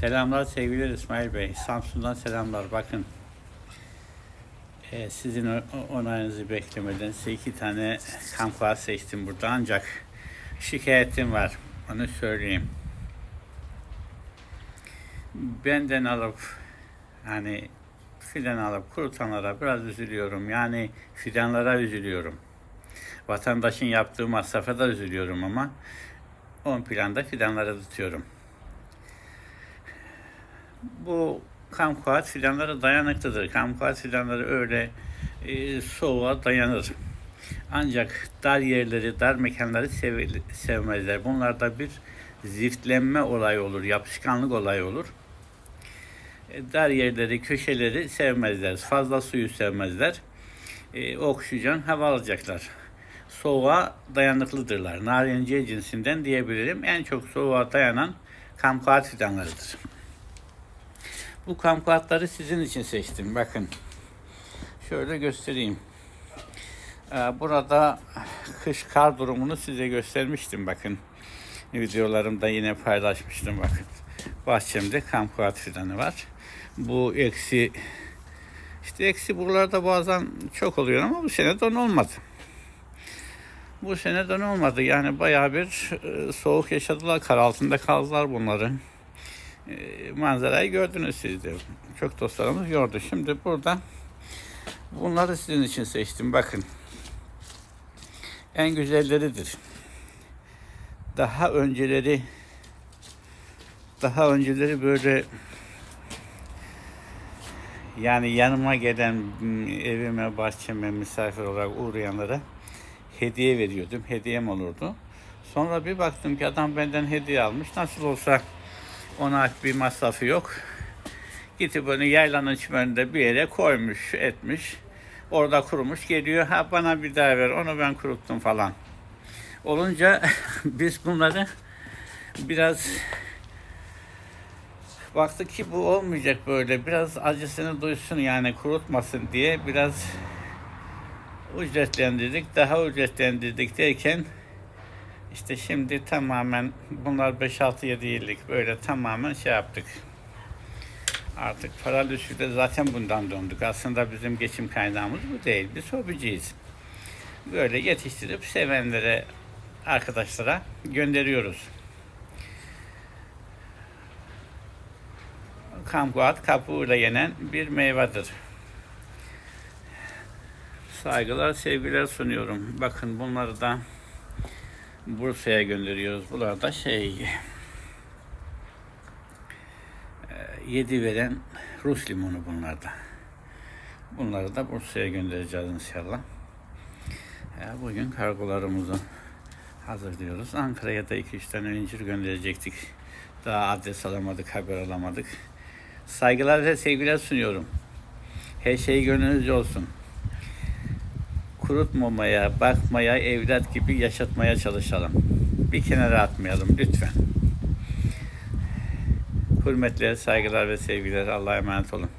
Selamlar sevgili İsmail Bey. Samsun'dan selamlar. Bakın e, sizin onayınızı beklemeden size iki tane kampa seçtim burada ancak şikayetim var. Onu söyleyeyim. Benden alıp hani fidan alıp kurutanlara biraz üzülüyorum. Yani fidanlara üzülüyorum. Vatandaşın yaptığı masrafa da üzülüyorum ama ön planda fidanlara tutuyorum. Bu kamkuat fidanları dayanıklıdır. Kamkuat fidanları öyle e, soğuğa dayanır. Ancak dar yerleri, dar mekanları sev- sevmezler. Bunlarda bir ziftlenme olayı olur, yapışkanlık olayı olur. E, dar yerleri, köşeleri sevmezler. Fazla suyu sevmezler. E, oksijen hava alacaklar. Soğuğa dayanıklıdırlar. Narenciye cinsinden diyebilirim. En çok soğuğa dayanan kamkuat fidanlarıdır. Bu kamkuatları sizin için seçtim. Bakın. Şöyle göstereyim. Ee, Burada kış kar durumunu size göstermiştim bakın. Videolarımda yine paylaşmıştım bakın. Bahçemde kamkuat fidanı var. Bu eksi işte eksi buralarda bazen çok oluyor ama bu sene don olmadı. Bu sene don olmadı. Yani bayağı bir e, soğuk yaşadılar. Kar altında kaldılar bunları manzarayı gördünüz siz de. Çok dostlarımız gördü. Şimdi burada bunları sizin için seçtim. Bakın. En güzelleridir. Daha önceleri daha önceleri böyle yani yanıma gelen m, evime, bahçeme misafir olarak uğrayanlara hediye veriyordum. Hediyem olurdu. Sonra bir baktım ki adam benden hediye almış. Nasıl olsa ona bir masrafı yok. Gidip onu yaylanın çimeninde bir yere koymuş, etmiş. Orada kurumuş geliyor. Ha bana bir daha ver. Onu ben kuruttum falan. Olunca biz bunları biraz baktık ki bu olmayacak böyle. Biraz acısını duysun yani kurutmasın diye biraz ücretlendirdik. Daha ücretlendirdik derken işte şimdi tamamen bunlar 5-6-7 yıllık böyle tamamen şey yaptık. Artık para düşürdü zaten bundan döndük. Aslında bizim geçim kaynağımız bu değil. Biz hobiciyiz. Böyle yetiştirip sevenlere, arkadaşlara gönderiyoruz. Kamkuat kabuğuyla yenen bir meyvedir. Saygılar, sevgiler sunuyorum. Bakın bunları da Bursa'ya gönderiyoruz. Bunlar da şey e, yedi veren Rus limonu bunlar da. Bunları da Bursa'ya göndereceğiz inşallah. Ya bugün kargolarımızı hazırlıyoruz. Ankara'ya da 2-3 tane incir gönderecektik. Daha adres alamadık, haber alamadık. Saygılar ve sevgiler sunuyorum. Her şey gönlünüzce olsun kurutmamaya, bakmaya, evlat gibi yaşatmaya çalışalım. Bir kenara atmayalım lütfen. Hürmetler, saygılar ve sevgiler. Allah'a emanet olun.